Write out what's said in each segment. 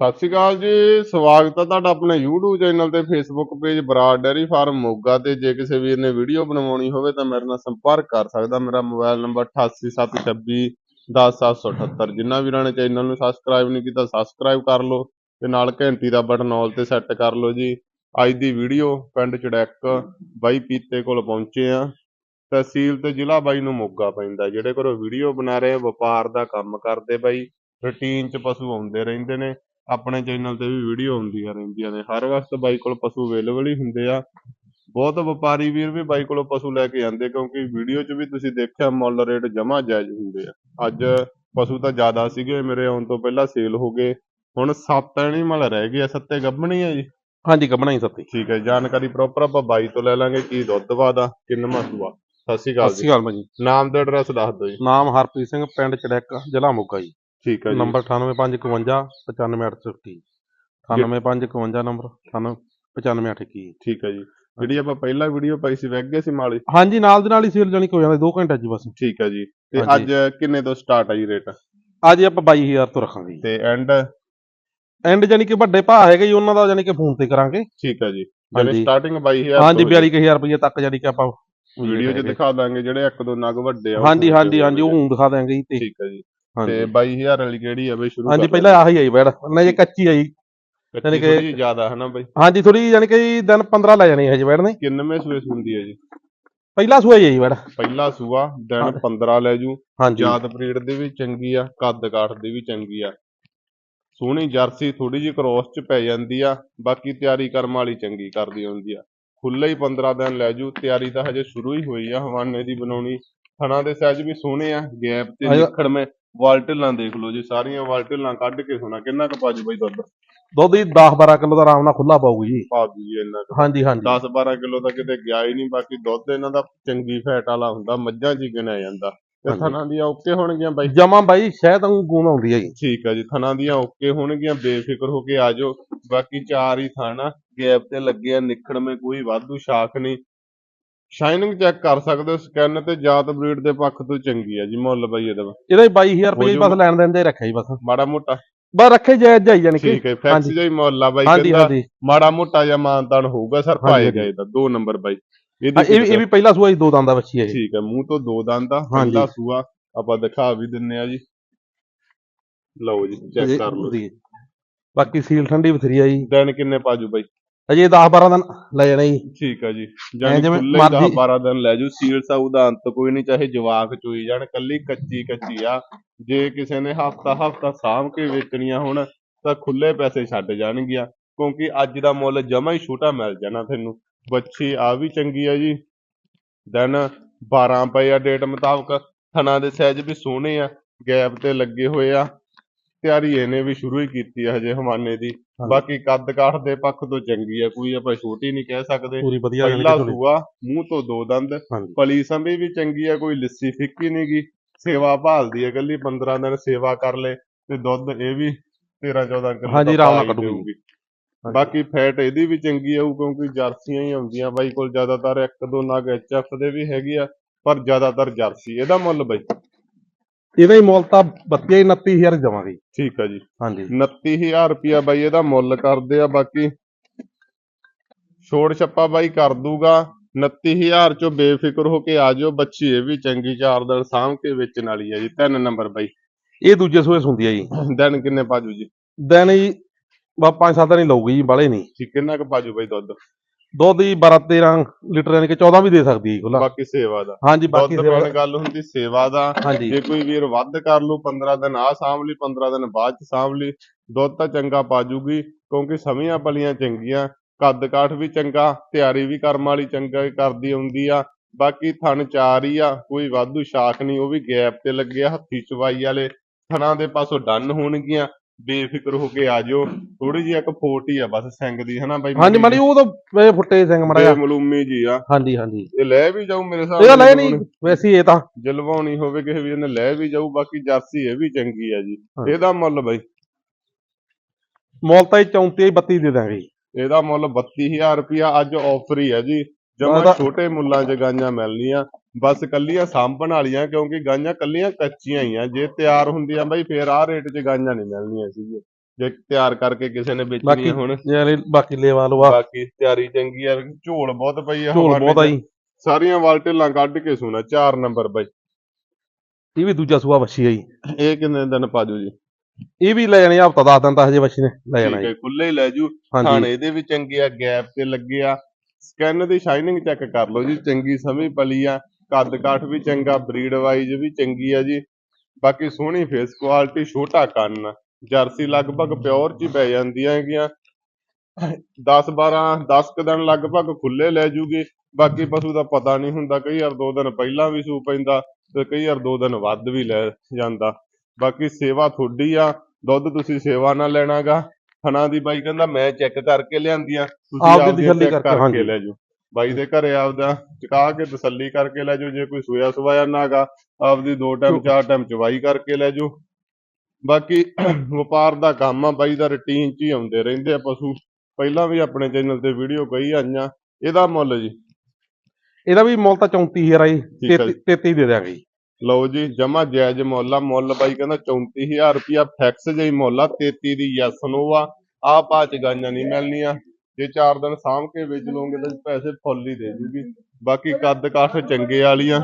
ਸਤਿ ਸ਼੍ਰੀ ਅਕਾਲ ਜੀ, ਸਵਾਗਤ ਹੈ ਤੁਹਾਡਾ ਆਪਣੇ YouTube ਚੈਨਲ ਤੇ Facebook page Brar dairy farm Moga ਤੇ। ਜੇ ਕਿਸੇ ਵੀਰ ਨੇ ਵੀਡੀਓ ਬਣਵਾਉਣੀ ਹੋਵੇ ਤਾਂ ਮੇਰੇ ਨਾਲ ਸੰਪਰਕ ਕਰ ਸਕਦਾ। ਮੇਰਾ ਮੋਬਾਈਲ ਨੰਬਰ 8876 10778 ਜਿਨ੍ਹਾਂ ਵੀਰਾਂ ਨੇ ਚੈਨਲ ਨੂੰ ਸਬਸਕ੍ਰਾਈਬ ਨਹੀਂ ਕੀਤਾ ਸਬਸਕ੍ਰਾਈਬ ਕਰ ਲਓ ਤੇ ਨਾਲ ਘੰਟੀ ਦਾ ਬਟਨ ਆਲ ਤੇ ਸੈੱਟ ਕਰ ਲਓ ਜੀ। ਅੱਜ ਦੀ ਵੀਡੀਓ ਪਿੰਡ ਚੜੈਕ ਬਾਈ ਪੀਤੇ ਕੋਲ ਪਹੁੰਚੇ ਆ। ਤਹਿਸੀਲ ਤੇ ਜ਼ਿਲ੍ਹਾ ਬਾਈ ਨੂੰ ਮੋਗਾ ਪੈਂਦਾ। ਜਿਹੜੇ ਘਰੋਂ ਵੀਡੀਓ ਬਣਾ ਰਹੇ ਵਪਾਰ ਦਾ ਕੰਮ ਕਰਦੇ ਬਾਈ। ਰੂਟੀਨ 'ਚ ਪਸ਼ੂ ਆਉਂਦੇ ਰਹਿੰਦੇ ਨੇ। ਆਪਣੇ ਚੈਨਲ ਤੇ ਵੀ ਵੀਡੀਓ ਆਉਂਦੀਆਂ ਰਹਿੰਦੀਆਂ ਨੇ ਹਰ ਵਕਤ ਬਾਈ ਕੋਲ ਪਸ਼ੂ ਅਵੇਲੇਬਲ ਹੀ ਹੁੰਦੇ ਆ। ਬਹੁਤ ਵਪਾਰੀ ਵੀਰ ਵੀ ਬਾਈ ਕੋਲੋਂ ਪਸ਼ੂ ਲੈ ਕੇ ਜਾਂਦੇ ਕਿਉਂਕਿ ਵੀਡੀਓ 'ਚ ਵੀ ਤੁਸੀਂ ਦੇਖਿਆ ਮੁੱਲ ਰੇਟ ਜਮਾ ਜਾਇਜ਼ ਹੁੰਦੇ ਆ। ਅੱਜ ਪਸ਼ੂ ਤਾਂ ਜ਼ਿਆਦਾ ਸੀਗੇ ਮੇਰੇ ਆਉਣ ਤੋਂ ਪਹਿਲਾਂ ਸੇਲ ਹੋ ਗਏ। ਹੁਣ ਸੱਤ ਐਨੀਮਲ ਰਹਿ ਗਏ ਸੱਤੇ ਗੱਭਣੀ ਆ ਜੀ? ਹਾਂਜੀ ਕੱਢਣਾ ਹੀ ਸੱਤੀ। ਠੀਕ ਹੈ ਜਾਣਕਾਰੀ ਪ੍ਰੋਪਰ ਆਪਾਂ ਬਾਈ ਤੋਂ ਲੈ ਲਾਂਗੇ ਕੀ ਦੁੱਧ ਵਾਦਾ ਕਿੰਨਾ ਸੂਆ ਸਤਿ ਸ਼੍ਰੀ ਅਕਾਲ ਸਤਿ ਸ਼੍ਰੀ ਜੀ ਅਕਾਲ ਭਾਜੀ ਨਾਮ ਤੇ ਐਡਰੈਸ ਦੱਸ ਦਿਓ ਜੀ। ਨਾਮ ਹਰਪ੍ਰੀਤ ਸਿੰਘ ਪਿੰਡ ਚੜੈਕ ਜ਼ਿਲ੍ਹਾ ਮੋਗਾ ਜੀ। ਠੀਕ ਹੈ ਜੀ। ਨੰਬਰ 9855 95860 98551 ਨੰਬਰ 95821 ਠੀਕ ਹੈ ਜੀ। ਜਿਹੜੀ ਆਪਾਂ ਪਹਿਲਾਂ ਵੀਡੀਓ ਪਾਈ ਸੀ ਵੈਗ ਗਏ ਸੀ ਮਾਲੀ? ਹਾਂਜੀ ਨਾਲ ਦੇ ਨਾਲ ਹੀ ਸੇਲ ਜਾਣੀ ਕਿ ਹੋ ਜਾਂਦਾ 2 ਘੰਟੇ ਜੀ ਬਸ। ਠੀਕ ਹੈ ਜੀ। ਤੇ। ਅੱਜ ਕਿੰਨੇ ਤੋਂ ਸਟਾਰਟ ਆ ਜੀ ਰੇਟ ਅੱਜ ਆਪਾਂ 22000 ਤੋਂ ਰੱਖਾਂਗੇ ਤੇ ਐਂਡ ਐਂਡ ਜਾਨੀ ਕਿ ਵੱਡੇ ਭਾ ਹੈਗੇ ਜੀ ਉਹਨਾਂ ਦਾ ਜਾਨੀ ਕਿ ਫੋਨ ਤੇ ਕਰਾਂਗੇ। ਠੀਕ ਹੈ ਜੀ। ਜਿਹੜੇ ਹਾਂਜੀ। ਸਟਾਰਟਿੰਗ 22000 ਹਾਂਜੀ 42000 ਰੁਪਏ ਤੱਕ ਜਾਨੀ ਕਿ ਆਪਾਂ ਵੀਡੀਓ 'ਚ ਦਿਖਾ ਦਾਂਗੇ ਜਿਹੜੇ ਇੱਕ ਦੋ ਨਗ ਵੱਡੇ ਆ ਹਾਂਜੀ ਹਾਂਜੀ ਹਾਂਜੀ ਉਹ ਹੁਣ ਦਿਖਾ ਦਿਆਂਗੇ ਜੀ ਤੇ ਠੀਕ ਹੈ ਜੀ। ਤੇ ਹਾਂਜੀ। 22000 ਵਾਲੀ ਕਿਹੜੀ ਆ ਬਈ ਸ਼ੁਰੂ ਹਾਂਜੀ ਪਹਿਲਾਂ ਆਹੀ ਆਈ ਬੈੜ ਨਾ ਜੇ ਕੱਚੀ ਆਈ। ਯਾਨੀ ਕਿ- ਜ਼ਿਆਦਾ ਹੈ ਨਾ ਬਈ? ਹਾਂਜੀ ਥੋੜੀ ਜਾਨੀ ਕਿ ਜੀ ਦਿਨ 15 ਲੈ ਜਾਣੀ ਹੈ ਜੀ ਬੈੜ ਨੇ। ਕਿੰਨਵੇਂ ਸੂਏ ਹੁੰਦੀ ਹੈ ਜੀ? ਪਹਿਲਾ ਸੂਆ ਜੀ ਬੈੜ ਪਹਿਲਾ ਸੂਆ ਦਿਨ ਹਾਂ। 15 ਲੈ ਜੂ। ਜਾਤ ਬਰੀਡ ਦੀ ਵੀ ਚੰਗੀ ਆ ਕੱਦ ਕਾਠ ਦੀ ਵੀ ਚੰਗੀ ਆ। ਸੋਹਣੀ ਜਰਸੀ ਥੋੜੀ ਜਿਹੀ ਕ੍ਰੋਸ ਚ ਪੈ ਜਾਂਦੀ ਆ ਬਾਕੀ ਤਿਆਰੀ ਕਰਮ ਵਾਲੀ ਚੰਗੀ ਕਰਦੀ ਹੁੰਦੀ ਆ। ਖੁੱਲੇ ਹੀ 15 ਦਿਨ ਲੈ ਜੂ ਤਿਆਰੀ ਤਾਂ ਹਜੇ ਸ਼ੁਰੂ ਹੀ ਹੋਈ ਆ ਹਵਾਨੇ ਦੀ ਬਣਾਉਣੀ। ਥਣਾ ਦੇ ਸਾਈਜ਼ ਵੀ ਸੋਹਣੇ ਆ ਗੈਪ ਤੇ। ਨਿਖੜ ਮੇ ਵਾਲਟਲਾਂ ਦੇਖ ਲਓ ਜੀ ਸਾਰੀਆਂ ਵਾਲਟਲਾਂ ਕੱਢ ਕੇ ਸੋਣਾ ਕਿੰਨਾ ਕੁ ਪਾਜੂ ਬਈ ਦੁੱਧ? ਦੁੱਧ ਹੀ 10 12 ਕਿਲੋ ਦਾ ਆਰਾਮ ਨਾਲ ਖੁੱਲਾ ਪਾਊਗੀ ਜੀ। ਪਾ ਦੂ ਜੀ ਇੰਨਾ ਕੁ। ਹਾਂਜੀ ਹਾਂਜੀ। 10 12 ਕਿਲੋ ਤਾਂ ਕਿਤੇ ਗਿਆ ਹੀ ਨਹੀਂ ਬਾਕੀ ਦੁੱਧ ਇਹਨਾਂ ਦਾ ਚੰਗੀ ਫੈਟ ਵਾਲਾ ਹੁੰਦਾ ਮੱਝਾਂ 'ਚ ਹੀ ਗਿਣਿਆ ਜਾਂਦਾ। ਤੇ। ਥਣਾ ਦੀਆਂ ਓਕੇ ਹੋਣਗੀਆਂ ਬਾਈ? ਜਮਾ ਬਾਈ ਸ਼ਹਿਦ ਨੂੰ ਗੂਣ ਆਉਂਦੀ ਹੈ ਜੀ। ਠੀਕ ਆ ਜੀ ਥਣਾ ਦੀਆਂ ਓਕੇ ਹੋਣਗੀਆਂ ਬੇਫਿਕਰ ਹੋ ਕੇ ਆ ਜਾਓ। ਬਾਕੀ ਚਾਰ ਹੀ ਥਾਣਾ ਗੈਪ ਤੇ ਲੱਗੇ ਆ ਨਿਖੜ ਮੇ ਕੋਈ ਵਾਧੂ ਸ਼ਾਖ ਨਹੀਂ। ਸ਼ਾਈਨਿੰਗ ਚੈੱਕ ਕਰ ਸਕਦੇ ਹੋ ਸਕੈਨ ਤੇ ਜਾਤ ਬਰੀਡ ਦੇ ਪੱਖ ਤੋਂ ਚੰਗੀ ਆ ਜੀ ਮੁੱਲ ਬਈ ਇਹਦਾ। ਇਹਦਾ ਹੀ 22000 ਰੁਪਏ। ਬਸ ਲੈਣ ਦੇਣ ਦੇ ਰੱਖਿਆ ਜੀ ਬਸ। ਮਾੜਾ ਮੋਟਾ। ਬਸ ਰੱਖੇ ਜਾਇਜ਼ ਜਾਈ ਜਾਨੀ ਕਿ। ਠੀਕ ਹੈ ਫੈਕਸ ਹੀ ਮੁੱਲ ਆ ਬਾਈ ਕਹਿੰਦਾ ਮਾੜਾ ਮੋਟਾ ਜਿਹਾ ਮਾਨਤਾਨ ਹੋਊਗਾ ਸਰ ਪਾਏਗਾ ਇਹਦਾ ਦੋ ਨੰਬਰ ਬਾਈ। ਇਹ ਵੀ- ਇਹ ਵੀ ਪਹਿਲਾ ਸੂਆ ਜੀ ਦੋ ਦੰਦਾਂ ਬੱਚੀ ਹੈ ਜੀ। ਠੀਕ ਹੈ ਮੂੰਹ ਤੋਂ ਦੋ ਦੰਦ ਹਾਂਜੀ। ਪਹਿਲਾ ਸੂਆ ਆਪਾਂ ਦਿਖਾ ਵੀ ਦਿੰਨੇ ਆ ਜੀ। ਲਓ ਜੀ ਚੈੱਕ ਜੀ, ਕਰ ਲਓ। ਜੀ। ਬਾਕੀ ਸੀਲ ਠੰਡੀ ਬਥੇਰੀ ਆ ਜੀ। ਦਿਨ ਕਿੰਨੇ ਪਾਜੂ ਬਾਈ? ਅਜੇ 10 12 ਦਿਨ ਲੈ ਜਾਣਾ ਜੀ। ਠੀਕ ਆ ਜੀ। ਜਾਨੀ ਜਿਵੇਂ ਖੁੱਲੇ ਮਰਜ਼ੀ- 10 12 ਦਿਨ ਲੈ ਜੂ ਸੀਲ ਸਾਊ ਦਾ ਅੰਤ ਕੋਈ ਨਹੀਂ ਚਾਹੇ ਜਵਾਕ ਚੋਈ ਜਾਣ ਕੱਲੀ ਕੱਚੀ ਕੱਚੀ ਆ। ਜੇ ਕਿਸੇ ਨੇ ਹਫਤਾ ਹਫਤਾ ਸਾਂਭ ਕੇ ਵੇਚਣੀਆਂ ਹੁਣ ਤਾਂ ਖੁੱਲੇ ਪੈਸੇ ਛੱਡ ਜਾਣਗੀਆਂ। ਕਿਉਂਕਿ ਅੱਜ ਦਾ ਮੁੱਲ ਜਮਾ ਹੀ ਛੋਟਾ ਮਿਲ ਜਾਣਾ ਤੈਨੂੰ। ਬੱਚੀ ਆ ਵੀ ਚੰਗੀ ਆ ਜੀ। ਦਿਨ 12 ਪਏ ਆ ਡੇਟ ਮੁਤਾਬਕ। ਥਣਾ ਦੇ ਸਾਈਜ਼ ਵੀ ਸੋਹਣੇ ਆ। ਗੈਪ ਤੇ ਲੱਗੇ ਹੋਏ ਆ। ਤਿਆਰੀ ਇਹਨੇ ਵੀ ਸ਼ੁਰੂ ਹੀ ਕੀਤੀ ਆ ਹਜੇ ਹਵਾਨੇ ਦੀ। ਬਾਕੀ ਕੱਦ ਕਾਠ ਦੇ ਪੱਖ ਤੋਂ ਚੰਗੀ ਆ ਕੋਈ ਆਪਾਂ ਛੋਟੀ ਨਹੀਂ ਕਹਿ ਸਕਦੇ। ਪੂਰੀ ਵਧੀਆ ਜਾਣੀ ਪਹਿਲਾ ਸੂਆ ਮੂੰਹ ਤੋਂ ਦੋ ਦੰਦ ਪਲੀ ਸੰਭੀ ਵੀ ਚੰਗੀ ਆ ਕੋਈ ਲਿੱਸੀ ਫਿੱਕੀ ਨੀ ਗੀ ਸੇਵਾ ਭਾਲਦੀ ਆ ਇਕੱਲੀ 15 ਦਿਨ ਸੇਵਾ ਕਰ ਲੈ ਤੇ ਦੁੱਧ ਇਹ ਵੀ 13 14 ਕਿਲੋ ਹਾਂਜੀ, ਆਰਾਮ ਨਾਲ ਹੀ ਕੱਢੂਗੀ। ਬਾਕੀ ਫੈਟ ਇਹਦੀ ਵੀ ਚੰਗੀ ਆਊ ਕਿਉਂਕਿ ਜਰਸੀਆਂ ਹੀ ਆਉਂਦੀਆਂ। ਬਾਈ ਕੋਲ ਜ਼ਿਆਦਾਤਰ ਇੱਕ ਦੋ ਨਗ ਐਚਐਫ ਦੇ ਵੀ ਹੈਗੇ ਆ ਪਰ ਜ਼ਿਆਦਾਤਰ ਜਰਸੀ ਇਹਦਾ ਮੁੱਲ ਬਾਈ। ਇਹਦਾ ਹੀ ਮੁੱਲ ਤਾਂ 32 29000 ਦੇਵਾਂਗੇ। ਠੀਕ ਆ ਜੀ। ਹਾਂਜੀ। 29000 ਰੁਪਿਆ ਬਾਈ ਇਹਦਾ ਮੁੱਲ ਕਰਦੇ ਆ ਬਾਕੀ ਛੋੜ ਛੱਪਾ ਬਾਈ ਕਰ ਦੂਗਾ। 29000 ਚੋਂ ਬੇਫਿਕਰ ਹੋ ਕੇ ਆ ਜਾਓ ਬੱਚੀ ਇਹ ਵੀ ਚੰਗੀ ਚਾਰ ਦਿਨ ਸਾਂਭ ਕੇ ਵੇਚਣ ਵਾਲੀ ਆ ਜੀ ਤਿੰਨ ਨੰਬਰ ਬਾਈ। ਇਹ ਦੂਜੇ ਸੂਏ ਹੁੰਦੀ ਹੈ ਜੀ। ਦਿਨ ਕਿੰਨੇ ਪਾਜੂ ਜੀ? ਦਿਨ ਜੀ ਬਾ 5 7 ਨਹੀਂ ਲਊਗੀ ਜੀ ਬਾਲੇ ਨਹੀਂ। ਕਿੰਨਾ ਕੁ ਪਾਜੂ ਬਾਈ ਦੁੱਧ? ਦੁੱਧ ਹੀ 12 13 ਲੀਟਰ ਯਾਨੀ ਕਿ 14 ਵੀ ਦੇ ਸਕਦੀ ਹੈ ਖੁੱਲਾ ਬਾਕੀ ਸੇਵਾ ਦਾ। ਹਾਂਜੀ ਬਾਕੀ ਸੇਵਾ- ਬਣ ਗੱਲ ਹੁੰਦੀ ਸੇਵਾ ਦਾ। ਜੇ ਕੋਈ ਵੀਰ ਵੱਧ ਕਰ ਲੂ 15 ਦਿਨ ਆ ਸਾਂਭ ਲਈ 15 ਦਿਨ ਬਾਅਦ ਚ ਸਾਂਭ ਲਈ ਦੁੱਧ ਤਾਂ ਚੰਗਾ ਪਾਜੂਗੀ ਕਿਉਂਕਿ ਸਮੀਆਂ ਪਲੀਆਂ ਚੰਗੀਆਂ ਕੱਦ ਕਾਠ ਵੀ ਚੰਗਾ ਤਿਆਰੀ ਵੀ ਕਰਮ ਵਾਲੀ ਚੰਗਾ ਕਰਦੀ ਹੁੰਦੀ ਆ। ਬਾਕੀ ਥਣ ਚਾਰ ਹੀ ਆ ਕੋਈ ਵਾਧੂ ਸ਼ਾਖ ਨਹੀਂ ਉਹ ਵੀ ਗੈਪ ਤੇ ਲੱਗਿਆ ਹੱਥੀ ਚਵਾਈ ਵਾਲੇ ਥਣਾਂ ਦੇ ਪਾਸੋਂ ਡਨ ਹੋਣਗੀਆਂ। ਬੇਫਿਕਰ ਹੋ ਕੇ ਆ ਜਾਓ। ਥੋੜੀ ਜਿਹੀ ਇੱਕ ਫੋਟ ਹੀ ਆ ਬਸ ਸਿੰਘ ਦੀ ਹਨਾ ਬਾਈ ਹਾਂਜੀ ਮਾੜੀ ਉਹ ਤਾਂ ਵੇ ਫੁੱਟੇ ਸਿੰਘ ਮੜਾ ਮਲੂਮੀ ਜੀ ਆ। ਹਾਂਜੀ ਹਾਂਜੀ। ਇਹ ਲੈ ਵੀ ਜਾਊ ਮੇਰੇ ਹਿਸਾਬ ਇਹਦਾ ਲੈ ਨਹੀਂ ਵੈਸੇ ਇਹ ਤਾਂ। ਜਲਵਾਉਣੀ ਹੋਵੇ ਕਿਸੇ ਵੀਰ ਨੇ ਲੈ ਵੀ ਜਾਊ ਬਾਕੀ ਜਰਸੀ ਇਹ ਵੀ ਚੰਗੀ ਆ ਜੀ। ਇਹਦਾ ਮੁੱਲ ਬਈ। ਮੁੱਲ ਤਾਂ ਇਹ 34 ਹੀ 32 ਦੇ ਦਾਂਗੇ ਜੀ। ਇਹਦਾ ਮੁੱਲ 32000 ਰੁਪਿਆ ਅੱਜ ਆਫਰ ਹੀ ਹੈ ਜੀ। ਜਮਾ ਛੋਟੇ ਮੁੱਲਾਂ 'ਚ ਗਾਂਆਂ ਮਿਲਣੀਆਂ ਬਸ ਕੱਲੀਆਂ ਸਾਂਭਣ ਵਾਲੀਆਂ ਕਿਉਂਕਿ ਗਾਂਆਂ ਕੱਲੀਆਂ ਕੱਚੀਆਂ ਹੀ ਆ। ਜੇ ਤਿਆਰ ਹੁੰਦੀਆਂ ਬਈ ਫੇਰ ਆਹ ਰੇਟ 'ਚ ਗਾਂਆਂ ਨਹੀਂ ਮਿਲਣੀਆਂ ਸੀਗੀਆਂ। ਜੇ ਤਿਆਰ ਕਰਕੇ ਕਿਸੇ ਨੇ ਵੇਚਣੀ ਹੁਣ। ਯਾਰ ਬਾਕੀ ਲੇਵਾ ਲਵਾ। ਬਾਕੀ ਤਿਆਰੀ ਚੰਗੀ ਆ ਝੋਲ ਬਹੁਤ ਪਈ ਆ ਝੋਲ ਬਹੁਤ ਆ ਚ। ਜੀ ਸਾਰੀਆਂ ਵਾਲਟੇਲਾਂ ਕੱਢ ਕੇ ਸੁਣਾ 4 ਨੰਬਰ ਬਾਈ। ਇਹ ਵੀ ਦੂਜਾ ਸੂਆ ਵੱਛੀ ਆ ਜੀ ਇਹ ਕਿੰਨੇ ਦਿਨ ਪਾਜੂ ਜੀ? ਇਹ ਵੀ ਲੈ ਜਾਣੀ ਹਫਤਾ 10 ਦਿਨ ਤਾਂ ਹਜੇ ਵੱਛੀ ਨੇ ਲੈ ਠੀਕ ਜਾਣਾ ਜੀ। ਹੈ ਖੁੱਲੇ ਹੀ ਲੈ ਜੂ ਥਾਣੇ ਇਹਦੇ ਵੀ ਚੰਗੇ ਆ ਗੈਪ ਤੇ ਲੱਗੇ ਆ। ਸਕੈਨ ਦੀ ਸ਼ਾਈਨਿੰਗ ਚੈੱਕ ਕਰ ਲਓ ਜੀ, ਚੰਗੀ ਸਮੀ ਪਲੀ ਆ, ਕੱਦ ਕਾਠ ਵੀ ਚੰਗਾ ਬਰੀਡ ਵਾਈਜ਼ ਵੀ ਚੰਗੀ ਆ ਜੀ। ਬਾਕੀ ਸੋਹਣੀ ਫੇਸ ਕੁਆਲਿਟੀ ਛੋਟਾ ਕੰਨ, ਜਰਸੀ ਲਗਭਗ ਪਿਓਰ ਚ ਪੈ ਜਾਂਦੀਆਂ ਹੈਗੀਆਂ। 10 12 10 ਕੁ ਦਿਨ ਲਗਭਗ ਖੁੱਲੇ ਲੈ ਜੂਗੇ। ਬਾਕੀ ਪਸ਼ੂ ਦਾ ਪਤਾ ਨਹੀਂ ਹੁੰਦਾ, ਕਈ ਵਾਰ ਦੋ ਦਿਨ ਪਹਿਲਾਂ ਵੀ ਸੂ ਪੈਂਦਾ, ਤੇ ਕਈ ਵਾਰ ਦੋ ਦਿਨ ਵੱਧ ਵੀ ਲੈ ਜਾਂਦਾ। ਬਾਕੀ ਸੇਵਾ ਤੁਹਾਡੀ ਆ, ਦੁੱਧ ਤੁਸੀਂ ਸੇਵਾ ਨਾਲ ਲੈਣਾਗਾ। ਥਣਾ ਦੀ ਬਾਈ ਕਹਿੰਦਾ ਮੈਂ ਚੈੱਕ ਕਰਕੇ ਲਿਆਂਦੀਆਂ ਤੁਸੀਂ ਆਪਦੀ ਤਸੱਲੀ ਕਰਕੇ। ਲੈ ਜਾਓ। ਬਾਈ ਦੇ ਘਰੇ ਆਪਦਾ ਚਕਾ ਕੇ ਤਸੱਲੀ ਕਰਕੇ ਲੈ ਜਾਓ ਜੇ ਕੋਈ ਸੋਇਆ ਸਵਾਇਆ ਨਾਗਾ ਆਪਦੀ ਦੋ ਟਾਈਮ ਚਾਰ ਟਾਈਮ ਚਵਾਈ ਕਰਕੇ ਲੈ ਜਾਓ। ਬਾਕੀ ਵਪਾਰ ਦਾ ਕੰਮ ਆ ਬਾਈ ਦਾ ਰੁਟੀਨ ਚ ਹੀ ਆਉਂਦੇ ਰਹਿੰਦੇ ਆ ਪਸ਼ੂ। ਪਹਿਲਾਂ ਵੀ ਆਪਣੇ ਚੈਨਲ ਤੇ ਵੀਡੀਓ ਕਈ ਆਈਆਂ ਇਹਦਾ ਮੁੱਲ ਜੀ। ਇਹਦਾ ਵੀ ਮੁੱਲ ਤਾਂ 34000 ਆ ਜੀ ਠੀਕ ਆ ਜੀ। 33 ਦੇ ਦਿਆਂਗੇ ਜੀ। ਲਓ ਜੀ, ਜਮਾ ਜਾਇਜ਼ ਮੁੱਲ ਆ। ਮੁੱਲ ਬਾਈ ਕਹਿੰਦਾ 34000 ਰੁਪਿਆ ਫੈਕਸ ਜਿਹੀ ਮੁੱਲ ਆ 33 ਦੀ ਯੈਸ ਨੋ ਆ। ਆਹ ਪਾ ਚ ਗਾਈਆਂ ਨਹੀਂ ਮਿਲਣੀਆਂ। ਜੇ ਚਾਰ ਦਿਨ ਸਾਂਭ ਕੇ ਵੇਚ ਲਓਗੇ ਤਾਂ ਪੈਸੇ ਫੁੱਲ ਹੀ ਦੇ ਜੂਗੀ। ਬਾਕੀ ਕੱਦ ਕਾਠ ਚੰਗੇ ਵਾਲੀਆਂ।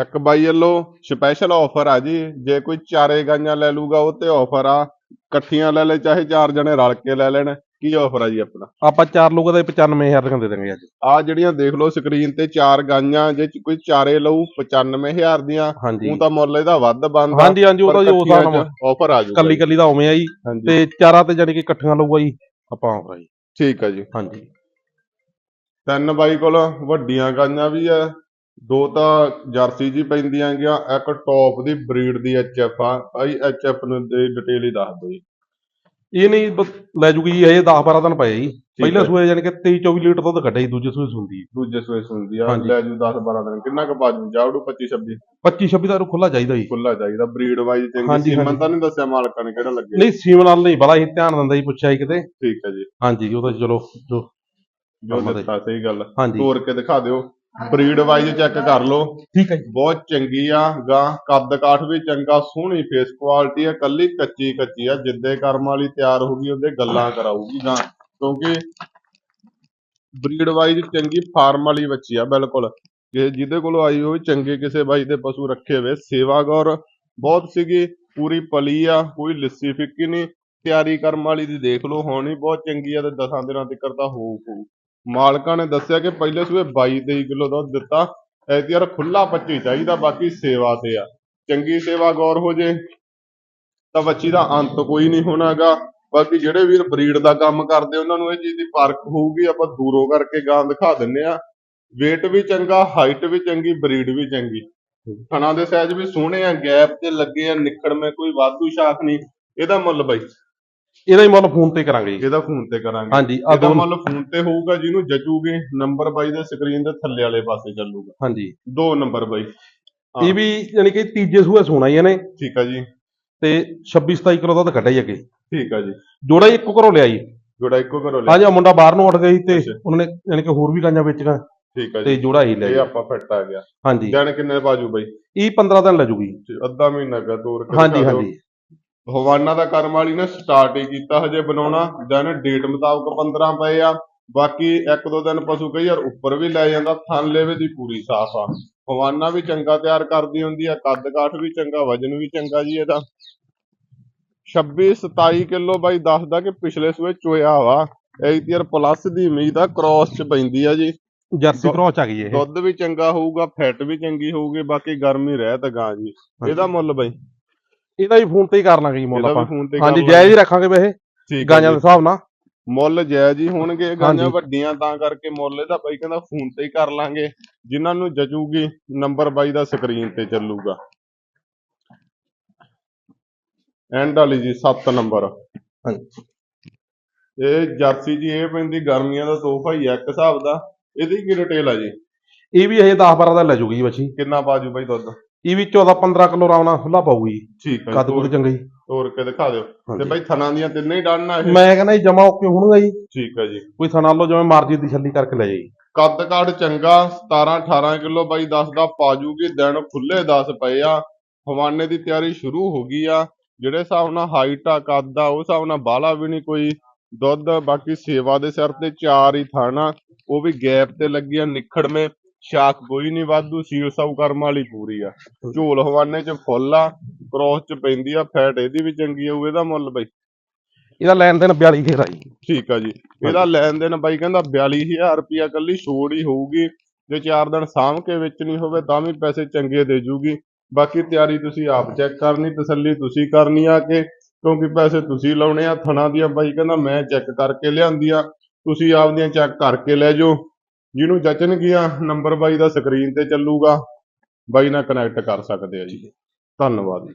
ਇੱਕ ਬਾਈ ਵੱਲੋਂ ਸਪੈਸ਼ਲ ਆਫਰ ਆ ਜੀ। ਜੇ ਕੋਈ ਚਾਰੇ ਗਾਈਆਂ ਲੈ ਲੂਗਾ ਉਹ ਤੇ ਆਫਰ ਆ। ਇਕੱਠੀਆਂ ਲੈ ਲੈ, ਚਾਹੇ ਚਾਰ ਜਣੇ ਰਲ ਕੇ ਲੈ ਲੈਣ। ਕੀ ਆਫਰ ਆ ਜੀ ਆਪਣਾ? ਆਪਾਂ ਚਾਰ ਲੋਕਾਂ ਦਾ 95000 ਦੀਆਂ ਦੇ ਦਾਂਗੇ ਅੱਜ। ਆ ਜਿਹੜੀਆਂ ਦੇਖ ਲਓ ਸਕਰੀਨ ਤੇ ਚਾਰ ਗਾਈਆਂ ਜੇ ਕੋਈ ਚਾਰੇ ਲਊ 95000 ਦੀਆਂ ਹਾਂਜੀ। ਉਹ ਤਾਂ ਮੁੱਲ ਇਹਦਾ ਵੱਧ ਬਣਦਾ ਹਾਂਜੀ ਹਾਂਜੀ ਉਹ ਤਾਂ ਜੀ ਉਸ ਹਿਸਾਬ ਨਾਲ ਆਫਰ ਆ ਜਾਊਗਾ ਕੱਲੀ ਕੱਲੀ ਦਾ ਉਵੇਂ ਆ ਜੀ। ਹਾਂਜੀ। ਤੇ ਚਾਰਾਂ ਤੇ ਜਾਨੀ ਕਿ ਇਕੱਠੀਆਂ ਲਊਗਾ ਜੀ ਆਪਾਂ ਆਫਰ ਆ ਜੀ ਠੀਕ ਆ ਜੀ। ਹਾਂਜੀ। ਤਿੰਨ ਬਾਈ ਕੋਲ ਵੱਡੀਆਂ ਗਾਈਆਂ ਵੀ ਆ ਦੋ ਤਾਂ ਜਰਸੀ ਜੀ ਪੈਂਦੀਆਂ ਗਿਆ ਇੱਕ ਟੌਪ ਦੀ ਬਰੀਡ ਦੀ ਐਚਐਫ ਆ। ਭਾਈ ਐਚਐਫ ਨੂੰ ਦੇ ਡਿਟੇਲ ਹੀ ਦੱਸ ਦਿਓ ਜੀ। ਇਹ ਨਹੀਂ ਬਸ ਲੈ ਜੂਗੀ ਜੀ ਇਹ 10 12 ਦਿਨ ਪਏ ਜੀ। ਪਹਿਲੇ। ਸੂਏ ਜਾਨੀ ਕਿ 23 24 ਲੀਟਰ ਦੁੱਧ ਕੱਢਿਆ ਜੀ ਦੂਜੇ ਸੂਏ ਸੁੰਦੀ ਦੂਜੇ ਸੂਏ ਸੁਣਦੀ ਆ ਹਾਂਜੀ। ਲੈ ਜੂ 10 12 ਦਿਨ। ਕਿੰਨਾ ਕੁ ਬਾਜੂ ਜਾਵੜੂ 25 26 25 26 ਦਾ ਖੁੱਲਾ ਚਾਹੀਦਾ ਜੀ। ਖੁੱਲਾ ਚਾਹੀਦਾ ਬਰੀਡ ਵਾਈਜ਼ ਚੰਗੀ ਹਾਂਜੀ, ਸੀਮਨ ਹਾਂਜੀ। ਤਾਂ ਨਹੀਂ ਦੱਸਿਆ ਮਾਲਕਾਂ ਨੇ ਕਿਹੜਾ ਲੱਗੇ। ਨਹੀਂ ਸੀਮ ਨਾਲ ਨਹੀਂ ਬੜਾ ਹੀ ਧਿਆਨ ਦਿੰਦਾ ਜੀ ਪੁੱਛਿਆ ਜੀ ਕਿਤੇ। ਠੀਕ ਹੈ ਜੀ। ਹਾਂਜੀ ਉਹ ਤਾਂ ਚਲੋ ਜੋ ਜੋ ਕੰਮ ਦੇ। ਦਿੱਤਾ ਸਹੀ ਗੱਲ। ਹਾਂਜੀ। ਤੋੜ ਕੇ ਦਿਖਾ ਦਿਓ। ਬਰੀਡ ਵਾਈਜ਼ ਚੈੱਕ ਕਰ ਲਓ। ਠੀਕ ਹੈ ਜੀ। ਬਹੁਤ ਚੰਗੀ ਆ ਗਾਂ ਕੱਦ ਕਾਠ ਵੀ ਚੰਗਾ ਸੋਹਣੀ ਫੇਸ ਕੁਆਲਿਟੀ ਆ ਕੱਲੀ ਕੱਚੀ ਕੱਚੀ ਆ ਜਿੱਦੇ ਕਰਮ ਵਾਲੀ ਤਿਆਰ ਹੋ ਗਈ ਉਹਦੇ ਗੱਲਾਂ ਕਰਾਊਗੀ ਗਾਂ। ਕਿਉਂਕਿ ਬਰੀਡ ਵਾਈਜ਼ ਚੰਗੀ ਫਾਰਮ ਵਾਲੀ ਬੱਚੀ ਆ ਬਿਲਕੁਲ। ਜਿਹਦੇ ਕੋਲੋਂ ਆਈ ਹੋਈ ਚੰਗੇ ਕਿਸੇ ਬਾਈ ਦੇ ਪਸ਼ੂ ਰੱਖੇ ਹੋਏ ਸੇਵਾ ਗੌਰ ਬਹੁਤ ਸੀਗੀ ਪੂਰੀ ਪਲੀ ਆ ਕੋਈ ਲਿੱਸੀ ਫਿੱਕੀ ਨਹੀਂ ਤਿਆਰੀ ਕਰਮ ਵਾਲੀ ਦੀ ਦੇਖ ਲਓ ਹੋਣੀ ਬਹੁਤ ਚੰਗੀ ਆ ਤੇ ਦਸਾਂ ਦਿਨਾਂ ਤੱਕ ਤਾਂ ਹੋਊ ਹੋਊ ਮਾਲਕਾਂ ਨੇ ਦੱਸਿਆ ਕਿ ਪਹਿਲੇ ਸੂਏ 22 23 ਕਿਲੋ ਦੁੱਧ ਦਿੱਤਾ। ਐਤਿਆਰ ਖੁੱਲਾ 25 ਚਾਹੀਦਾ, ਬਾਕੀ ਸੇਵਾ ਤੇ ਆ। ਚੰਗੀ ਸੇਵਾ ਗੌਰ ਹੋ ਜੇ, ਤਾਂ ਬੱਚੀ ਦਾ ਅੰਤ ਕੋਈ ਨਹੀਂ ਹੋਣਾਗਾ ਬਾਕੀ ਜਿਹੜੇ ਵੀਰ ਬਰੀਡ ਦਾ ਕੰਮ ਕਰਦੇ, ਉਹਨਾਂ ਨੂੰ ਇਹ ਚੀਜ਼ ਦੀ ਫ਼ਰਕ ਹੋਊਗੀ, ਆਪਾਂ ਦੂਰੋਂ ਕਰਕੇ ਗਾਂ ਦਿਖਾ ਦਿੰਨੇ ਆ। weight ਵੀ ਚੰਗਾ ਹਾਈਟ ਵੀ ਚੰਗੀ, ਬਰੀਡ ਵੀ ਚੰਗੀ। ਥਣਾ ਦੇ ਸਾਈਜ਼ ਵੀ ਸੋਹਣੇ ਆ, ਗੈਪ ਤੇ ਲੱਗੇ ਆ ਨਿਖੜ ਮੈਂ ਕੋਈ ਵਾਧੂ ਸ਼ਾਖ ਨਹੀਂ। ਇਹਦਾ ਮੁੱਲ ਬਾਈ। ਇਹਦਾ ਹੀ ਮੁੱਲ ਫੋਨ ਤੇ ਕਰਾਂਗੇ ਜੀ। ਇਹਦਾ ਫੋਨ ਤੇ ਕਰਾਂਗੇ। ਹਾਂਜੀ ਆ ਇਹਦਾ ਦੋ ਮੁੱਲ ਫੋਨ ਤੇ ਹੋਊਗਾ ਜਿਹਨੂੰ ਜਚੂਗੇ ਨੰਬਰ ਬਾਈ ਦੇ ਸਕਰੀਨ ਦੇ ਥੱਲੇ ਵਾਲੇ ਪਾਸੇ ਚੱਲੂਗਾ। ਹਾਂਜੀ। ਦੋ ਨੰਬਰ ਬਾਈ। ਹਾਂ। ਇਹ ਵੀ ਯਾਨੀ ਕਿ ਤੀਜੇ ਸੂਏ ਸੋਣਾ ਹੀ ਇਹਨੇ। ਠੀਕ ਆ ਜੀ। ਤੇ 26 27 ਕਿਲੋ ਦੁੱਧ ਕੱਢਿਆ ਅੱਗੇ। ਠੀਕ ਆ ਜੀ। ਜੋੜਾ ਹੀ ਇੱਕੋ ਘਰੋਂ ਲਿਆ ਜੀ। ਜੋੜਾ ਇੱਕੋ ਘਰੋਂ ਲਿਆ। ਹਾਂਜੀ ਆ ਮੁੰਡਾ ਬਾਹਰ ਨੂੰ ਉੱਠ ਗਿਆ ਜੀ ਤੇ ਅੱਛਾ। ਉਹਨਾਂ ਨੇ ਯਾਨੀ ਕਿ ਹੋਰ ਵੀ ਗਾਂਜਾਂ ਵੇਚੀਆਂ। ਠੀਕ ਆ ਤੇ ਜੀ। ਜੋੜਾ ਹੀ ਲਿਆ ਇਹ ਜੀ। ਆਪਾਂ ਫਿੱਟ ਆ ਗਿਆ। ਹਾਂਜੀ। ਜਾਣ ਕਿੰਨੇ ਬਾਜੂ ਬਾਈ? ਇਹ 15 ਦਿਨ ਲੈ ਜੂਗੀ ਤੇ ਅੱਧਾ ਮਹੀਨਾ ਕਾ ਦੂਰ ਹਾਂਜੀ ਹਾਂਜੀ। ਹਵਾਨਾ ਦਾ ਕਰਮ ਵਾਲੀ ਨੇ ਸਟਾਰਟ ਹੀ ਕੀਤਾ ਹਜੇ ਬਣਾਉਣਾ ਦਿਨ ਡੇਟ ਮੁਤਾਬਕ 15 ਪਏ ਆ ਬਾਕੀ ਇੱਕ ਦੋ ਦਿਨ ਪਸ਼ੂ ਕਈ ਵਾਰ ਉੱਪਰ ਵੀ ਲੈ ਜਾਂਦਾ ਥਣ ਲੇਵੇ ਦੀ ਪੂਰੀ ਸਾਫ਼ ਆ। ਹਵਾਨਾ ਵੀ ਚੰਗਾ ਤਿਆਰ ਕਰਦੀ ਹੁੰਦੀ ਆ ਕੱਦ ਕਾਠ ਵੀ ਚੰਗਾ ਵਜਨ ਵੀ ਚੰਗਾ ਜੀ ਇਹਦਾ। 26 27 ਕਿਲੋ ਬਾਈ ਦੱਸਦਾ ਕਿ ਪਿਛਲੇ ਸੂਏ ਚੋਇਆ ਵਾ ਐਤੀਅਰ ਪਲੱਸ ਦੀ ਉਮੀਦ ਆ ਕ੍ਰਾਸ ਚ ਪੈਂਦੀ ਆ ਜੀ। ਜਰਸੀ ਕ੍ਰੋਚ ਆ ਗਈ ਇਹ। ਦੁੱਧ ਵੀ ਚੰਗਾ ਹੋਊਗਾ ਫੈਟ ਵੀ ਚੰਗੀ ਹੋਊਗੀ ਬਾਕੀ ਗਰਮੀ ਰਹਿਤ ਗਾਂ ਜੀ। ਇਹਦਾ ਮੁੱਲ ਬਾਈ। ਇਹਦਾ ਵੀ ਫੋਨ ਤੇ ਹੀ ਕਰ ਲਾਂਗੇ ਜੀ ਮੁੱਲ ਇਹਦਾ ਵੀ ਆਪਾਂ। ਫੋਨ ਤੇ ਹਾਂਜੀ ਜਾਇਜ਼ ਹੀ ਰੱਖਾਂਗੇ ਵੈਸੇ ਠੀਕ ਦੇ ਜੀ। ਹਿਸਾਬ ਨਾਲ। ਮੁੱਲ ਜਾਇਜ਼ ਹੀ ਹੋਣਗੇ ਗਾਂਆਂ ਹਾਂਜੀ। ਵੱਡੀਆਂ ਤਾਂ ਕਰਕੇ ਮੁੱਲ ਇਹਦਾ ਬਾਈ ਕਹਿੰਦਾ ਫੋਨ ਤੇ ਹੀ ਕਰ ਲਾਂਗੇ। ਜਿਨ੍ਹਾਂ ਨੂੰ ਜਚੂਗੀ ਨੰਬਰ ਬਾਈ ਦਾ ਸਕਰੀਨ ਤੇ ਚੱਲੂਗਾ। ਐਂਡ ਵਾਲੀ ਜੀ 7 ਨੰਬਰ। ਹਾਂਜੀ। ਇਹ ਜਰਸੀ ਜੀ ਇਹ ਪੈਂਦੀ ਗਰਮੀਆਂ ਦਾ ਤੋਹਫਾ ਹੀ ਆ ਇੱਕ ਹਿਸਾਬ ਦਾ। ਇਹਦੀ ਕੀ ਡਿਟੇਲ ਆ ਜੀ? ਇਹ ਵੀ ਹਜੇ 10 12 ਦਾ ਲੈ ਜੂਗੀ ਜੀ ਬੱਚੀ। ਕਿੰਨਾ ਬਾਜੂ ਬਾਈ ਦੁੱਧ? ਇਹ ਵੀ 14 15 ਕਿਲੋ ਰਾਵਣਾ ਖੁੱਲਾ ਪਾਊਗੀ। ਠੀਕ ਹੈ ਕੱਦ ਕੁੱਦ ਚੰਗਾ ਜੀ। ਤੋੜ ਕੇ ਦਿਖਾ ਦਿਓ। ਤੇ ਹਾਂਜੀ। ਬਾਈ ਥਣਾ ਦੀਆਂ ਤਿੰਨੇ ਹੀ ਡਾਣਾ ਇਹ? ਮੈਂ ਕਹਿੰਦਾ ਜੀ ਜਮਾ ਓਕੇ ਹੋਣਗਾ ਜੀ। ਠੀਕ ਹੈ ਜੀ। ਕੋਈ ਥਣਾ ਲਓ ਜਿਵੇਂ ਮਰਜ਼ੀ ਦੀ ਛੱਲੀ ਕਰਕੇ ਲੈ ਜਾਈ। ਕੱਦ ਕਾਠ ਚੰਗਾ 17 18 ਕਿਲੋ ਬਾਈ ਦੱਸਦਾ ਪਾਜੂਗੀ ਦਿਨ ਖੁੱਲੇ 10 ਪਏ ਆ। ਹਵਾਨੇ ਦੀ ਤਿਆਰੀ ਸ਼ੁਰੂ ਹੋ ਗਈ ਆ। ਜਿਹੜੇ ਹਿਸਾਬ ਨਾਲ ਹਾਈਟ ਆ ਕੱਦ ਆ ਉਸ ਹਿਸਾਬ ਨਾਲ ਬਾਹਲਾ ਵੀ ਨਹੀਂ ਕੋਈ ਦੁੱਧ। ਬਾਕੀ ਸੇਵਾ ਦੇ ਸਿਰ ਤੇ ਚਾਰ ਹੀ ਥਾਣਾ ਉਹ ਵੀ ਗੈਪ ਤੇ ਲੱਗੀਆਂ ਨਿਖੜਵੇਂ। ਸ਼ਾਖ ਕੋਈ ਨਹੀਂ ਵਾਧੂ ਸੀਲ ਸੌ ਕਰਮ ਵਾਲੀ ਪੂਰੀ ਆ। ਝੋਲ ਹਵਾਨੇ ਚ ਫੁੱਲ ਆ ਕ੍ਰੋਸ ਚ ਪੈਂਦੀ ਆ ਫੈਟ ਇਹਦੀ ਵੀ ਚੰਗੀ ਆਊ ਇਹਦਾ ਮੁੱਲ ਬਈ। ਇਹਦਾ ਲੈਣ ਦੇਣ 42 ਘੇਰਾ ਜੀ। ਠੀਕ ਆ ਜੀ। ਇਹਦਾ ਲੈਣ ਦੇਣ ਬਾਈ ਕਹਿੰਦਾ 42000 ਰੁਪਿਆ ਕੱਲੀ ਛੋੜ ਹੀ ਹੋਊਗੀ। ਜੇ ਚਾਰ ਦਿਨ ਸਾਂਭ ਕੇ ਵੇਚਣੀ ਹੋਵੇ ਤਾਂ ਵੀ ਪੈਸੇ ਚੰਗੇ ਦੇ ਜੂਗੀ। ਬਾਕੀ ਤਿਆਰੀ ਤੁਸੀਂ ਆਪ ਚੈੱਕ ਕਰਨੀ ਤਸੱਲੀ ਤੁਸੀਂ ਕਰਨੀ ਆ ਕੇ ਕਿਉਂਕਿ ਪੈਸੇ ਤੁਸੀਂ ਲਾਉਣੇ ਆ ਥਣਾ ਦੀਆਂ ਬਾਈ ਕਹਿੰਦਾ ਮੈਂ ਚੈੱਕ ਕਰਕੇ ਲਿਆਂਦੀਆਂ। ਤੁਸੀਂ ਆਪਦੀਆਂ ਚੈੱਕ ਕਰਕੇ ਲੈ ਜਾਓ। ਜਿਹਨੂੰ ਜਚਣਗੀਆਂ ਨੰਬਰ ਬਾਈ ਦਾ ਸਕਰੀਨ ਤੇ ਚੱਲੂਗਾ, ਬਾਈ ਨਾਲ ਕਨੈਕਟ ਕਰ ਸਕਦੇ ਆ ਜੀ। ਧੰਨਵਾਦ